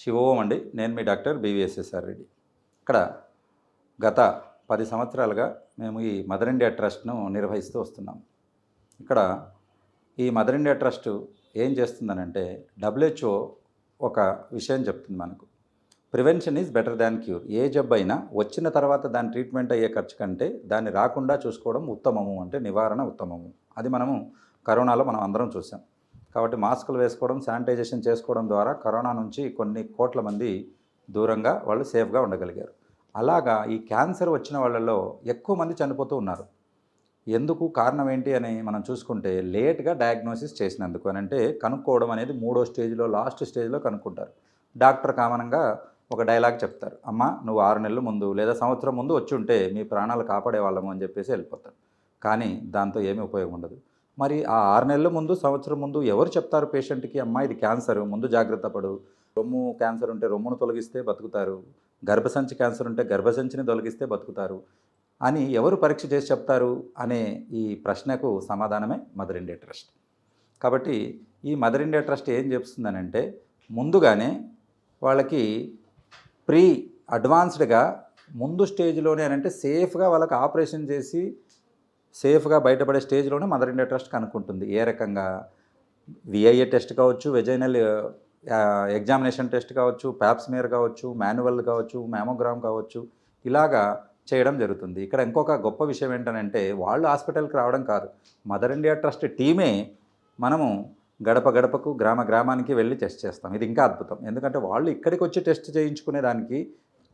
శివోం అండి. నేను మీ doctor BVSSR Reddy. ఇక్కడ గత పది సంవత్సరాలుగా మేము ఈ మదర్ ఇండియా ట్రస్ట్ను నిర్వహిస్తూ వస్తున్నాం. ఇక్కడ ఈ మదర్ ఇండియా ట్రస్ట్ ఏం చేస్తుందనంటే డబ్ల్యూహెచ్ఓ ఒక విషయం చెప్తుంది మనకు. Prevention is better than cure. ఏ జబ్బు అయినా వచ్చిన తర్వాత దాని ట్రీట్మెంట్ అయ్యే ఖర్చు కంటే దాన్ని రాకుండా చూసుకోవడం ఉత్తమము అంటే నివారణ ఉత్తమము. అది మనము కరోనాలో మనం అందరం చూసాం. కాబట్టి మాస్కులు వేసుకోవడం శానిటైజేషన్ చేసుకోవడం ద్వారా కరోనా నుంచి కొన్ని కోట్ల మంది దూరంగా వాళ్ళు సేఫ్గా ఉండగలిగారు. అలాగా ఈ క్యాన్సర్ వచ్చిన వాళ్ళలో ఎక్కువ మంది చనిపోతూ ఉన్నారు. ఎందుకు కారణం ఏంటి అని మనం చూసుకుంటే లేట్గా డయాగ్నోసిస్ చేసినందుకు అని అంటే కనుక్కోవడం అనేది మూడో స్టేజ్లో లాస్ట్ స్టేజ్లో కనుక్కుంటారు. డాక్టర్ కామనంగా ఒక డైలాగ్ చెప్తారు. అమ్మ నువ్వు ఆరు నెలల ముందు లేదా సంవత్సరం ముందు వచ్చి ఉంటే మీ ప్రాణాలు కాపాడే వాళ్ళము అని చెప్పేసి వెళ్ళిపోతారు. కానీ దాంతో ఏమీ ఉపయోగం ఉండదు. మరి ఆ ఆరు నెలల ముందు సంవత్సరం ముందు ఎవరు చెప్తారు పేషెంట్కి అమ్మ ఇది క్యాన్సర్ ముందు జాగ్రత్త పడు. రొమ్ము క్యాన్సర్ ఉంటే రొమ్మును తొలగిస్తే బతుకుతారు. గర్భసంచి క్యాన్సర్ ఉంటే గర్భసంచిని తొలగిస్తే బతుకుతారు అని ఎవరు పరీక్ష చేసి చెప్తారు అనే ఈ ప్రశ్నకు సమాధానమే మదర్ ఇండియా ట్రస్ట్. కాబట్టి ఈ మదర్ ఇండియా ట్రస్ట్ ఏం చెప్తుందనంటే ముందుగానే వాళ్ళకి ప్రీ అడ్వాన్స్డ్గా ముందు స్టేజ్లోనే అని అంటే సేఫ్గా వాళ్ళకి ఆపరేషన్ చేసి సేఫ్గా బయటపడే స్టేజ్లోనే మదర్ ఇండియా ట్రస్ట్ కనుక్కుంటుంది. ఏ రకంగా? విఐఏ టెస్ట్ కావచ్చు వెజైనల్ ఎగ్జామినేషన్ టెస్ట్ కావచ్చు ప్యాప్స్మేర్ కావచ్చు మాన్యువల్ కావచ్చు మ్యామోగ్రామ్ కావచ్చు ఇలాగా చేయడం జరుగుతుంది. ఇక్కడ ఇంకొక గొప్ప విషయం ఏంటంటే వాళ్ళు హాస్పిటల్కి రావడం కాదు. మదర్ ఇండియా ట్రస్ట్ టీమే మనము గడప గడపకు గ్రామ గ్రామానికి వెళ్ళి టెస్ట్ చేస్తాం. ఇది ఇంకా అద్భుతం. ఎందుకంటే వాళ్ళు ఇక్కడికి వచ్చి టెస్ట్ చేయించుకునే దానికి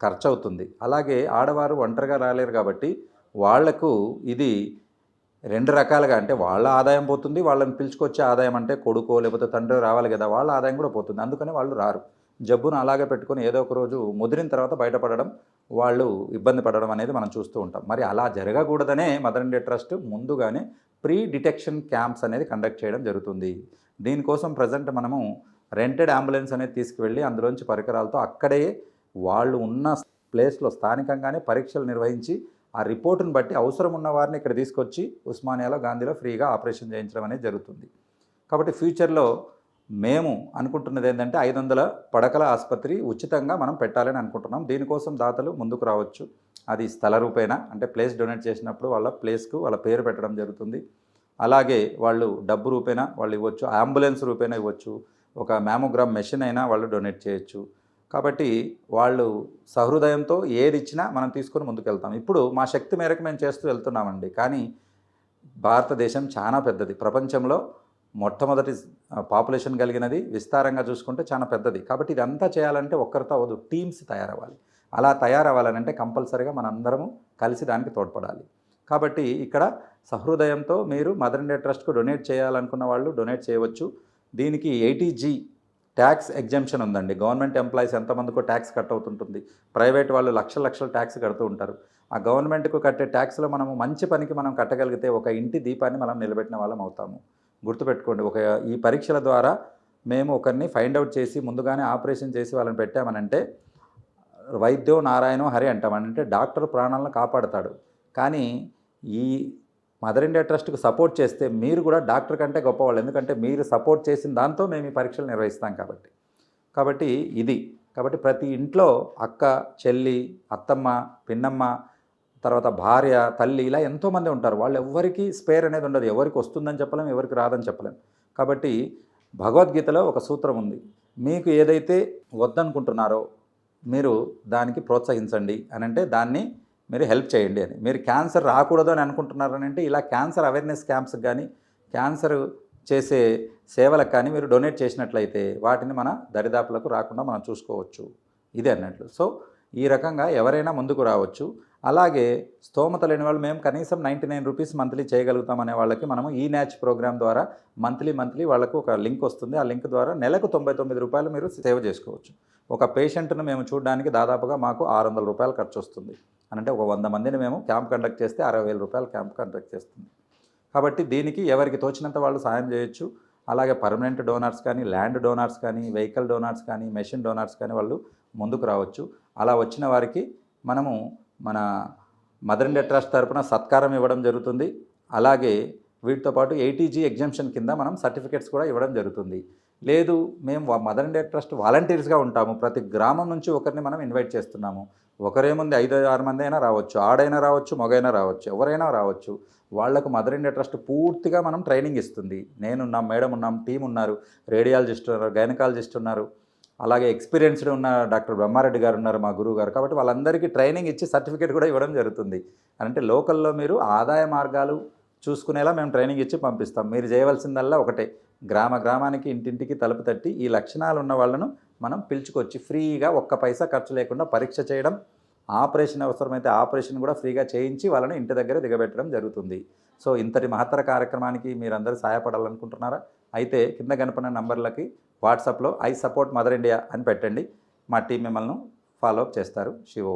ఖర్చు అవుతుంది అలాగే ఆడవారు ఒంటరిగా రాలేరు కాబట్టి వాళ్ళకు ఇది రెండు రకాలుగా అంటే వాళ్ళ ఆదాయం పోతుంది వాళ్ళని పిలుచుకొచ్చే ఆదాయం అంటే కొడుకో లేకపోతే తండ్రి రావాలి కదా వాళ్ళ ఆదాయం కూడా పోతుంది. అందుకని వాళ్ళు రారు. జబ్బును అలాగే పెట్టుకొని ఏదో ఒక రోజు ముదిరిన తర్వాత బయటపడడం వాళ్ళు ఇబ్బంది పడడం అనేది మనం చూస్తూ ఉంటాం. మరి అలా జరగకూడదనే మదర్ ఇండియా ట్రస్ట్ ముందుగానే ప్రీ డిటెక్షన్ క్యాంప్స్ అనేది కండక్ట్ చేయడం జరుగుతుంది. దీనికోసం ప్రజెంట్ మనము రెంటెడ్ అంబులెన్స్ అనేది తీసుకువెళ్ళి అందులోంచి పరికరాలతో అక్కడే వాళ్ళు ఉన్న ప్లేస్లో స్థానికంగానే పరీక్షలు నిర్వహించి ఆ రిపోర్టును బట్టి అవసరం ఉన్న వారిని ఇక్కడ తీసుకొచ్చి ఉస్మానియాలో గాంధీలో ఫ్రీగా ఆపరేషన్ చేయించడం అనేది జరుగుతుంది. కాబట్టి ఫ్యూచర్లో మేము అనుకుంటున్నది ఏంటంటే ఐదు వందల పడకల ఆసుపత్రి ఉచితంగా మనం పెట్టాలని అనుకుంటున్నాం. దీనికోసం దాతలు ముందుకు రావచ్చు. అది స్థల రూపేణ అంటే ప్లేస్ డొనేట్ చేసినప్పుడు వాళ్ళ ప్లేస్కు వాళ్ళ పేరు పెట్టడం జరుగుతుంది. అలాగే వాళ్ళు డబ్బు రూపేణ వాళ్ళు ఇవ్వచ్చు అంబులెన్స్ రూపేణ ఇవ్వచ్చు ఒక మ్యామోగ్రామ్ మెషిన్ అయినా వాళ్ళు డొనేట్ చేయొచ్చు. కాబట్టి వాళ్ళు సహృదయంతో ఏది ఇచ్చినా మనం తీసుకొని ముందుకెళ్తాం. ఇప్పుడు మా శక్తి మేరకు మేము చేస్తూ వెళ్తున్నామండి. కానీ భారతదేశం చాలా పెద్దది. ప్రపంచంలో మొట్టమొదటి పాపులేషన్ కలిగినది విస్తారంగా చూసుకుంటే చాలా పెద్దది. కాబట్టి ఇదంతా చేయాలంటే ఒక్కరితో అవ్వదు. టీమ్స్ తయారవ్వాలి. అలా తయారవ్వాలనంటే కంపల్సరీగా మనందరము కలిసి దానికి తోడ్పడాలి. కాబట్టి ఇక్కడ సహృదయంతో మీరు మదర్ ఇండియా ట్రస్ట్కు డొనేట్ చేయాలనుకున్న వాళ్ళు డొనేట్ చేయవచ్చు. దీనికి ఎయిటీజీ ట్యాక్స్ ఎగ్జంప్షన్ ఉందండి. గవర్నమెంట్ ఎంప్లాయీస్ ఎంతమందికో ట్యాక్స్ కట్ అవుతుంటుంది. ప్రైవేట్ వాళ్ళు లక్షల లక్షల ట్యాక్స్ కడుతూ ఉంటారు. ఆ గవర్నమెంట్కు కట్టే ట్యాక్స్లో మనము మంచి పనికి మనం కట్టగలిగితే ఒక ఇంటి దీపాన్ని మనం నిలబెట్టిన వాళ్ళం అవుతాము. గుర్తుపెట్టుకోండి ఒక ఈ పరీక్షల ద్వారా మేము ఒకరిని ఫైండ్ అవుట్ చేసి ముందుగానే ఆపరేషన్ చేసి వాళ్ళని పెట్టామనంటే వైద్యో నారాయణో హరి అంటామనంటే డాక్టర్ ప్రాణాలను కాపాడుతాడు. కానీ ఈ మదర్ ఇండియా ట్రస్ట్కి సపోర్ట్ చేస్తే మీరు కూడా డాక్టర్ కంటే గొప్పవాళ్ళు. ఎందుకంటే మీరు సపోర్ట్ చేసిన దాంతో మేము ఈ పరీక్షలు నిర్వహిస్తాం కాబట్టి. కాబట్టి ఇది. కాబట్టి ప్రతి ఇంట్లో అక్క చెల్లి అత్తమ్మ పిన్నమ్మ తర్వాత భార్య తల్లి ఇలా ఎంతోమంది ఉంటారు. వాళ్ళు ఎవరికి స్పేర్ అనేది ఉండదు. ఎవరికి వస్తుందని చెప్పలేం ఎవరికి రాదని చెప్పలేం. కాబట్టి భగవద్గీతలో ఒక సూత్రం ఉంది. మీకు ఏదైతే వద్దనుకుంటున్నారో మీరు దానికి ప్రోత్సహించండి అని అంటే దాన్ని మీరు హెల్ప్ చేయండి అని. మీరు క్యాన్సర్ రాకూడదు అని అనుకుంటున్నారని అంటే ఇలా క్యాన్సర్ అవేర్నెస్ క్యాంప్స్కి కానీ క్యాన్సర్ చేసే సేవలకు కానీ మీరు డొనేట్ చేసినట్లయితే వాటిని మన దరిదాపులకు రాకుండా మనం చూసుకోవచ్చు. ఇది అన్నట్లు. సో ఈ రకంగా ఎవరైనా ముందుకు రావచ్చు. అలాగే స్తోమత లేని వాళ్ళు మేము కనీసం నైంటీ నైన్ రూపీస్ మంత్లీ చేయగలుగుతాం అనే వాళ్ళకి మనము ఈ న్యాచ్ ప్రోగ్రామ్ ద్వారా మంత్లీ మంత్లీ వాళ్ళకు ఒక లింక్ వస్తుంది. ఆ లింక్ ద్వారా నెలకు తొంభై తొమ్మిది రూపాయలు మీరు సేవ్ చేసుకోవచ్చు. ఒక పేషెంట్ను మేము చూడడానికి దాదాపుగా మాకు ఆరు వందల రూపాయలు ఖర్చు వస్తుంది. అని అంటే ఒక వంద మందిని మేము క్యాంప్ కండక్ట్ చేస్తే అరవై వేల రూపాయలు క్యాంప్ కండక్ట్ చేస్తుంది. కాబట్టి దీనికి ఎవరికి తోచినంత వాళ్ళు సాయం చేయొచ్చు. అలాగే పర్మనెంట్ డోనార్స్ కానీ ల్యాండ్ డోనార్స్ కానీ వెహికల్ డోనార్స్ కానీ మెషిన్ డోనార్స్ కానీ వాళ్ళు ముందుకు రావచ్చు. అలా వచ్చిన వారికి మనము మన మదర్ ఇండియా ట్రస్ట్ తరపున సత్కారం ఇవ్వడం జరుగుతుంది. అలాగే వీటితో పాటు ఎయిటీజీ ఎగ్జామ్షన్ కింద మనం సర్టిఫికేట్స్ కూడా ఇవ్వడం జరుగుతుంది. లేదు మేము మదర్ ఇండియా ట్రస్ట్ వాలంటీర్స్గా ఉంటాము. ప్రతి గ్రామం నుంచి ఒకరిని మనం ఇన్వైట్ చేస్తున్నాము. ఒకరేముంది ఐదు ఆరు మంది అయినా రావచ్చు. ఆడైనా రావచ్చు మగైనా రావచ్చు. ఎవరైనా రావచ్చు. వాళ్ళకు మదర్ ఇండియా ట్రస్ట్ పూర్తిగా మనం ట్రైనింగ్ ఇస్తుంది. నేనున్నాం మేడం ఉన్నాం టీం ఉన్నారు రేడియాలజిస్ట్ ఉన్నారు గైనకాలజిస్ట్ ఉన్నారు. అలాగే ఎక్స్పీరియన్స్డ్ ఉన్న డాక్టర్ బ్రహ్మారెడ్డి గారు ఉన్నారు మా గురువు గారు. కాబట్టి వాళ్ళందరికీ ట్రైనింగ్ ఇచ్చి సర్టిఫికేట్ కూడా ఇవ్వడం జరుగుతుంది. అంటే లోకల్లో మీరు ఆదాయ మార్గాలు చూసుకునేలా మేము ట్రైనింగ్ ఇచ్చి పంపిస్తాం. మీరు చేయవలసిందల్లా ఒకటే. గ్రామ గ్రామానికి ఇంటింటికి తలుపు తట్టి ఈ లక్షణాలు ఉన్న వాళ్ళను మనం పిలుచుకొచ్చి ఫ్రీగా ఒక్క పైసా ఖర్చు లేకుండా పరీక్ష చేయడం ఆపరేషన్ అవసరమైతే ఆపరేషన్ కూడా ఫ్రీగా చేయించి వాళ్ళని ఇంటి దగ్గర దిగబెట్టడం జరుగుతుంది. సో ఇంతటి మహత్తర కార్యక్రమానికి మీరందరూ సహాయపడాలనుకుంటున్నారా? అయితే కింద కనపడిన నంబర్లకి వాట్సాప్లో ఐ సపోర్ట్ మదర్ ఇండియా అని పెట్టండి. మా టీం మిమ్మల్ని ఫాలోఅప్ చేస్తారు. శివ.